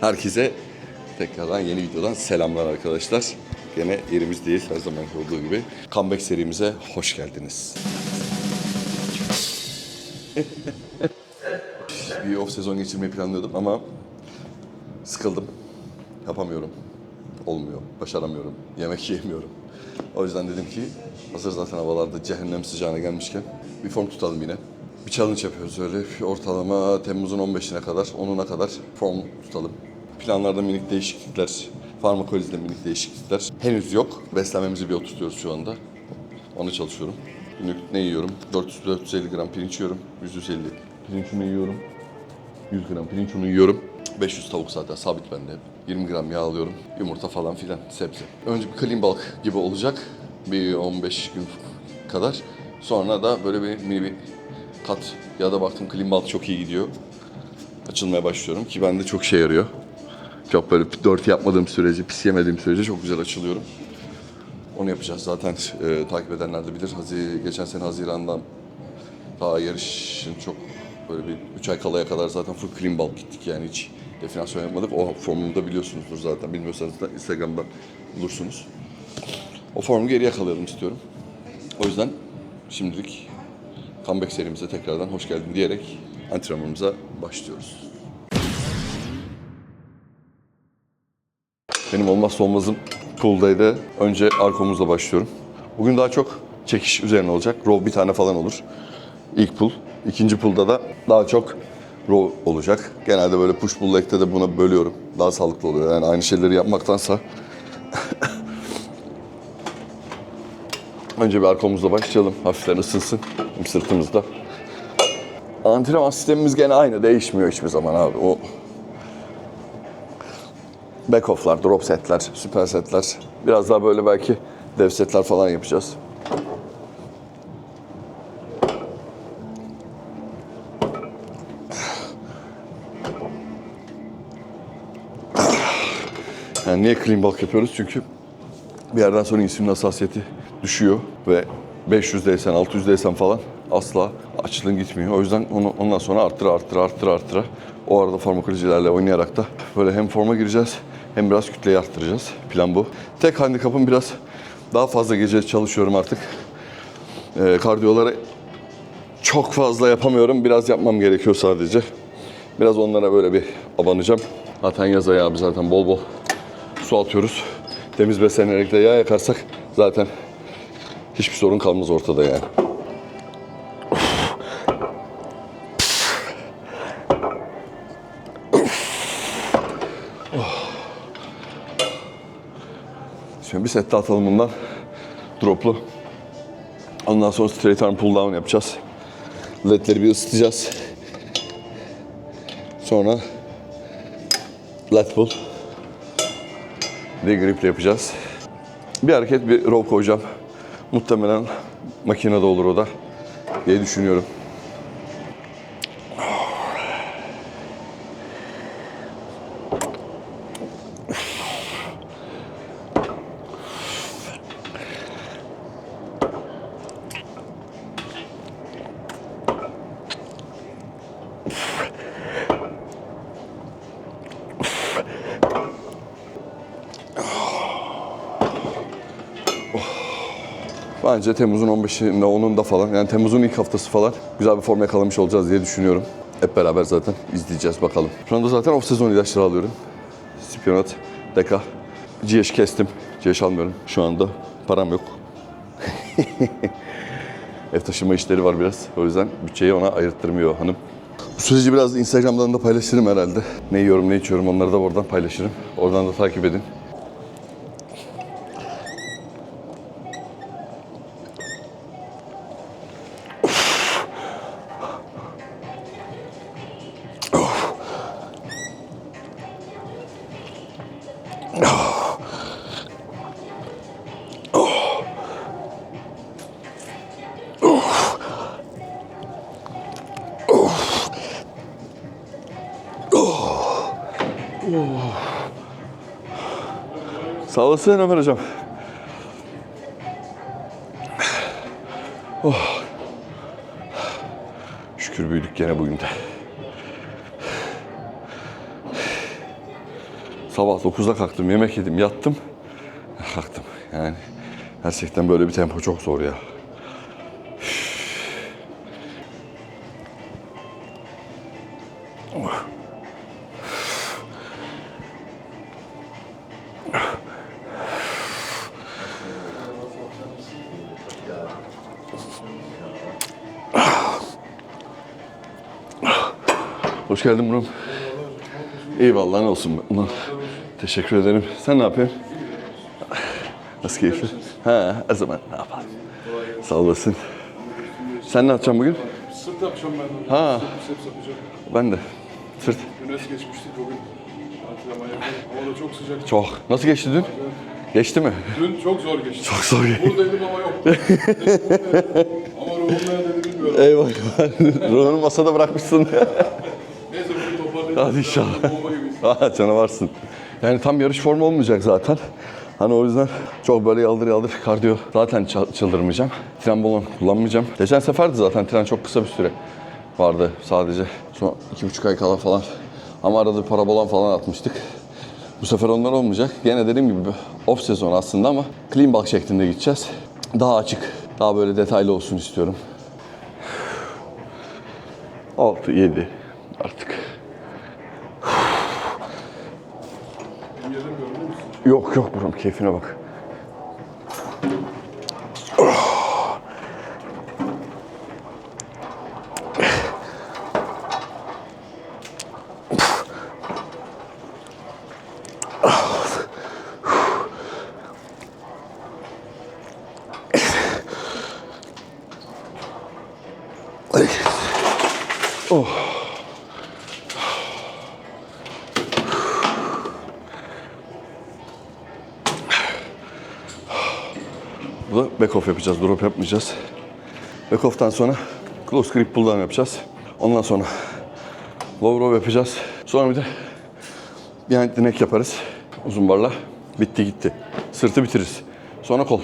Herkese tekrardan yeni videodan selamlar arkadaşlar. Gene yerimizdeyiz her zaman olduğu gibi. Comeback serimize hoş geldiniz. bir off sezon geçirmeyi planlıyordum ama sıkıldım. Yapamıyorum. Olmuyor. Başaramıyorum. Yemek yiyemiyorum. O yüzden dedim ki hazır zaten havalarda cehennem sıcağına gelmişken bir form tutalım yine. Bir challenge yapıyoruz öyle. Ortalama Temmuz'un 15'ine kadar, 10'una kadar form tutalım. Planlarda minik değişiklikler, farmakolojide minik değişiklikler henüz yok. Beslenmemizi bir oturtuyoruz şu anda. Ona çalışıyorum. Günlük ne yiyorum? 400-450 gram pirinç yiyorum. 150 pirinç unu yiyorum. 100 gram pirinç unu yiyorum. 500 tavuk zaten sabit bende hep. 20 gram yağ alıyorum. Yumurta falan filan sebze. Önce bir clean bulk gibi olacak. Bir 15 gün kadar. Sonra da böyle bir mini bir kat ya da baktım clean bulk çok iyi gidiyor. Açılmaya başlıyorum ki bende çok şey yarıyor. Çok böyle dört yapmadığım sürece, pis yemediğim sürece çok güzel açılıyorum. Onu yapacağız. Zaten e, takip edenler de bilir. Hazi, geçen sene Haziran'dan daha yarışın çok böyle bir 3 ay kalaya kadar zaten full clean bulk gittik yani hiç definasyon yapmadık. O formunu da biliyorsunuzdur zaten. Bilmiyorsanız da Instagram'dan bulursunuz. O formu geri yakalayalım istiyorum. O yüzden şimdilik comeback serimize tekrardan hoş geldin diyerek antrenmanımıza başlıyoruz. Benim olmazsa olmazım pool day'de önce arka omuzla başlıyorum. Bugün daha çok çekiş üzerine olacak. Row bir tane falan olur. İlk pull. İkinci pull'da da daha çok row olacak. Genelde böyle push pull leg'de de buna bölüyorum. Daha sağlıklı oluyor. Yani aynı şeyleri yapmaktansa. önce bir arka omuzla başlayalım. Hafiften ısınsın. Sırtımızda. Antrenman sistemimiz gene aynı. Değişmiyor hiçbir zaman abi. O back off'lar, drop setler, süper setler. Biraz daha böyle belki dev setler falan yapacağız. Yani niye clean bulk yapıyoruz? Çünkü bir yerden sonra insülin hassasiyeti düşüyor ve 500'deysen, 600'deysen falan asla açlığın gitmiyor. O yüzden onu ondan sonra arttıra arttıra arttıra arttıra o arada farmakolojilerle oynayarak da böyle hem forma gireceğiz hem biraz kütleyi arttıracağız. Plan bu. Tek handikapım biraz daha fazla gece çalışıyorum artık. Ee, kardiyoları çok fazla yapamıyorum. Biraz yapmam gerekiyor sadece. Biraz onlara böyle bir abanacağım. Zaten yaz ayı abi zaten bol bol su atıyoruz. Temiz beslenerek de yağ yakarsak zaten hiçbir sorun kalmaz ortada yani. Şimdi bir set daha atalım bundan. Droplu. Ondan sonra straight arm pull down yapacağız. Ledleri bir ısıtacağız. Sonra lat pull. Bir grip yapacağız. Bir hareket bir row koyacağım. Muhtemelen makinede olur o da diye düşünüyorum. Bence Temmuz'un 15'inde 10'unda falan yani Temmuz'un ilk haftası falan güzel bir form yakalamış olacağız diye düşünüyorum. Hep beraber zaten izleyeceğiz bakalım. Şu anda zaten off sezon ilaçları alıyorum. Spionat, Deka. GH kestim. GH almıyorum. Şu anda param yok. Ev taşıma işleri var biraz. O yüzden bütçeyi ona ayırttırmıyor hanım. Bu süreci biraz da Instagram'dan da paylaşırım herhalde. Ne yiyorum, ne içiyorum onları da oradan paylaşırım. Oradan da takip edin. Sağ olasın Ömer Hocam. Oh. Şükür büyüdük gene bugün de. Sabah 9'da kalktım, yemek yedim, yattım. Kalktım. Yani gerçekten böyle bir tempo çok zor ya. Hoş geldin Murat. Eyvallah ne olsun. Ulan, teşekkür ederim. Sen ne yapıyorsun? Nasıl keyifli? Ha, o zaman ne yapalım? Sağ olasın. Sen ne yapacaksın bugün? Sırt yapacağım ben de. Ha. Yapacağım. Ben de. Sırt. Dün es geçmiştik bugün. Antrenman yapalım. Hava da çok sıcak. Çok. Nasıl geçti dün? Geçti mi? Dün çok zor geçti. Çok zor geçti. Buradaydım ama yok. ama ruhum nerede bilmiyorum. Eyvallah. Ruhunu masada bırakmışsın. Hadi inşallah. Aa canavarsın. Yani tam yarış formu olmayacak zaten. Hani o yüzden çok böyle yaldır yaldır kardiyo zaten çıldırmayacağım. Tren balon kullanmayacağım. Geçen sefer de zaten tren çok kısa bir süre vardı sadece. Son iki buçuk ay kala falan. Ama arada parabolan falan atmıştık. Bu sefer onlar olmayacak. Gene dediğim gibi bir off sezon aslında ama clean bulk şeklinde gideceğiz. Daha açık, daha böyle detaylı olsun istiyorum. 6, 7 artık. Yok yok buram keyfine bak. Bu da back off yapacağız, drop yapmayacağız. Back off'tan sonra close grip pull down yapacağız. Ondan sonra low row yapacağız. Sonra bir de behind the neck yaparız. Uzun barla. Bitti gitti. Sırtı bitiririz. Sonra kol.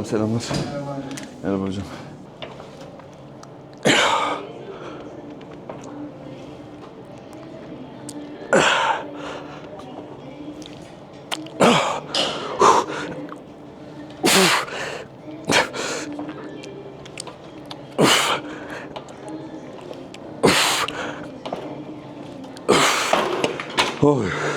Hocam selamlar. Merhaba hocam. Oy.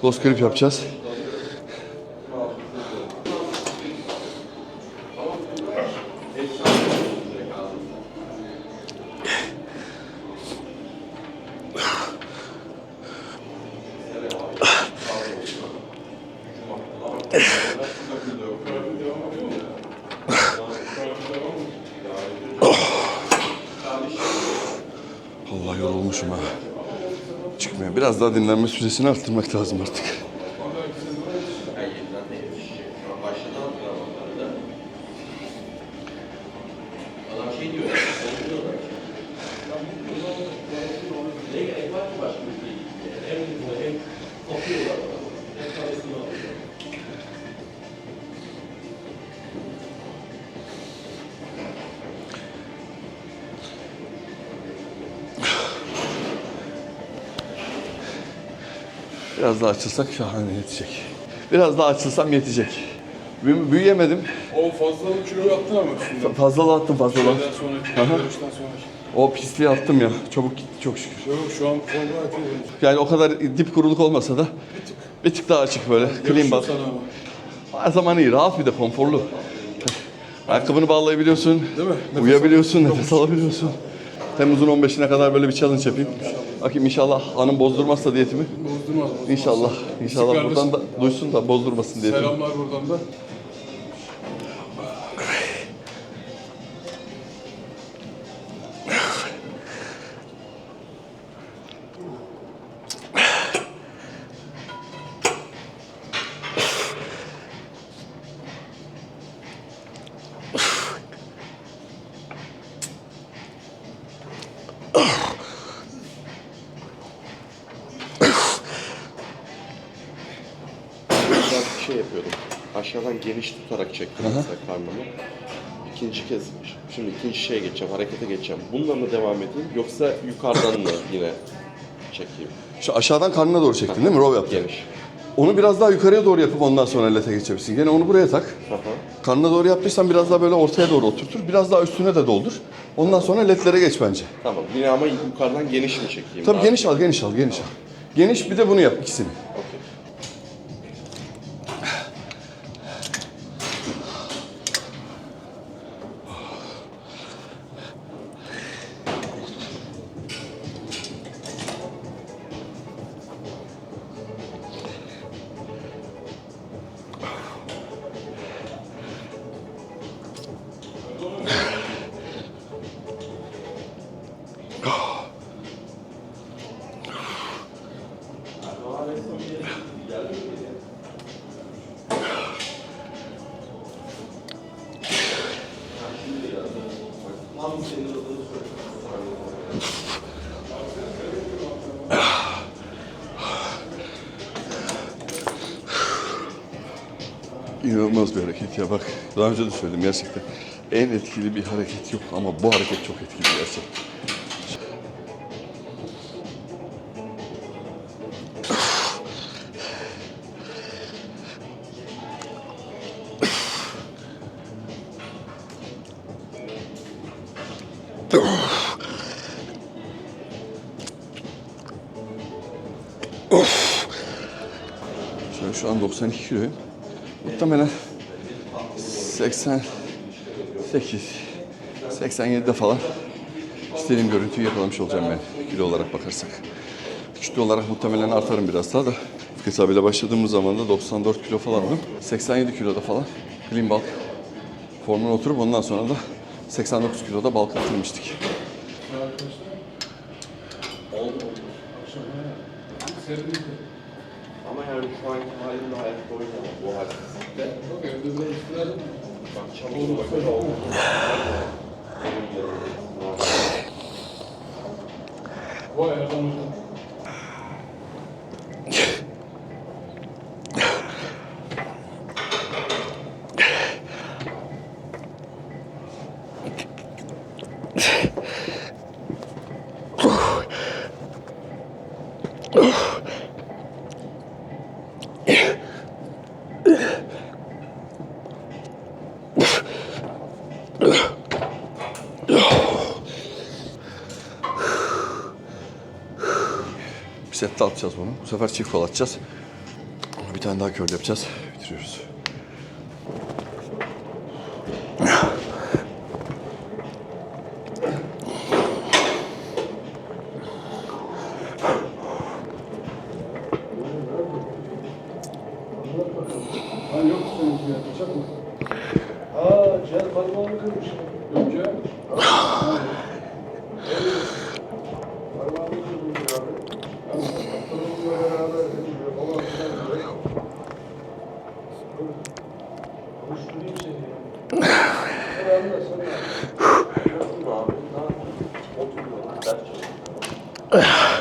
Close grip yapacağız. Biraz daha dinlenme süresini arttırmak lazım artık. Biraz daha açılsak şahane yetecek. Biraz daha açılsam yetecek. Büyü- büyüyemedim. O fazlalık kiloyu attın ama üstünden. Fazla attım fazla Şeyden sonraki, yarıştan sonraki. O pisliği attım ya. Çabuk gitti çok şükür. Yok şu an forma atıyor. Yani o kadar dip kuruluk olmasa da bir tık daha açık böyle. Clean bak. sana ama. Her zaman iyi. Rahat bir de konforlu. Ayakkabını bağlayabiliyorsun. Değil mi? Nefes uyuyabiliyorsun, nefes alabiliyorsun. Temmuz'un 15'ine kadar böyle bir challenge yapayım. Bakayım inşallah hanım bozdurmazsa diyetimi. Bozdurmaz. bozdurmaz. İnşallah. İnşallah buradan da duysun da bozdurmasın diyetimi. Selamlar buradan da. Aşağıdan geniş tutarak çektim mesela karnımı. İkinci kez, şimdi ikinci şeye geçeceğim, harekete geçeceğim. Bununla mı devam edeyim yoksa yukarıdan mı yine çekeyim? Şu aşağıdan karnına doğru çektin değil mi? Row yaptın. Geniş. Onu biraz daha yukarıya doğru yapıp ondan sonra lete geçebilirsin. Gene onu buraya tak. Hı. Karnına doğru yaptıysan biraz daha böyle ortaya doğru oturtur. Biraz daha üstüne de doldur. Ondan sonra letlere geç bence. Tamam. Yine ama yukarıdan geniş mi çekeyim? Tabii Daha- geniş al, geniş al, geniş al. Geniş bir de bunu yap ikisini. İnanılmaz bir hareket ya bak. Daha önce de söyledim gerçekten. En etkili bir hareket yok ama bu hareket çok etkili gerçekten. Şöyle şu an 92 kiloyum. Muhtemelen 88, 87'de falan istediğim görüntüyü yakalamış olacağım ben kilo olarak bakarsak. Kütle olarak muhtemelen artarım biraz daha da. Hesabıyla başladığımız zaman da 94 kilo falandım. 87 kiloda falan clean bulk formuna oturup ondan sonra da 89 kiloda bulk atırmıştık. Ama yani şu anki halimle hayatta oynamam bu harekette. Yok evde değiştirelim. Bak çabuk bak öyle oldu. Vay Erdem hocam. Bir set daha atacağız bunu. Bu sefer çift kol atacağız. Bir tane daha curl yapacağız. Bitiriyoruz. Ha yok senin ya. Kaçak mı? Aa cihaz parmağını kırmış. Yok ya.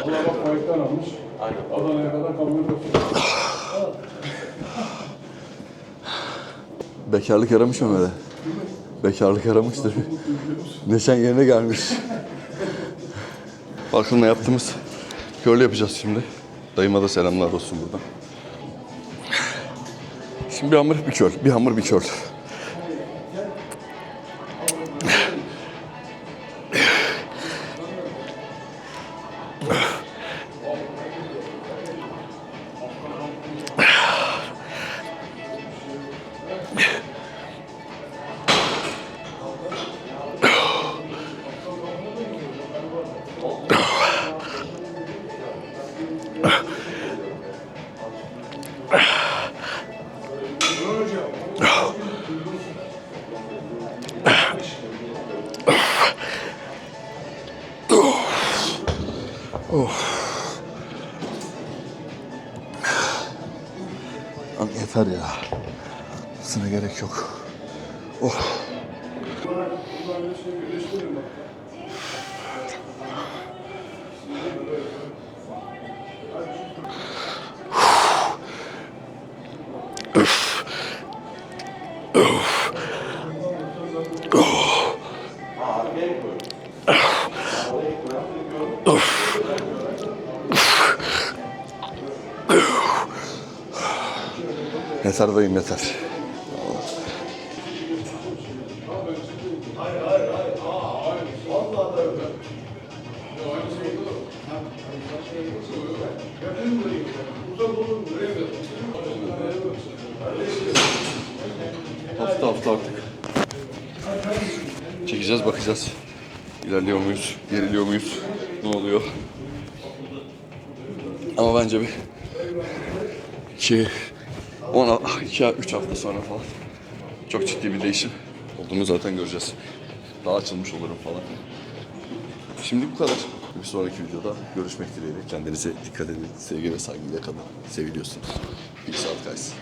Allah bak kayıttan almış. Aynen. Adana'ya kadar kabul ediyorsun. Bekarlık yaramış mı Mehmet'e? Bekarlık yaramıştır. Neşen yerine gelmiş. Farkında yaptığımız curl yapacağız şimdi. Dayıma da selamlar olsun buradan. Şimdi bir hamur bir curl, bir hamur bir curl. Gerek yok. Oh. Yeter dayım yeter. Hafta hafta artık. Çekeceğiz bakacağız. İlerliyor muyuz? Geriliyor muyuz? Ne oluyor? Ama bence bir iki, on, iki, üç hafta sonra falan çok ciddi bir değişim olduğunu zaten göreceğiz. Daha açılmış olurum falan. Şimdi bu kadar. Bir sonraki videoda görüşmek dileğiyle. Kendinize dikkat edin. Sevgi ve saygıyla kalın. Seviliyorsunuz. Bir saat kaysın.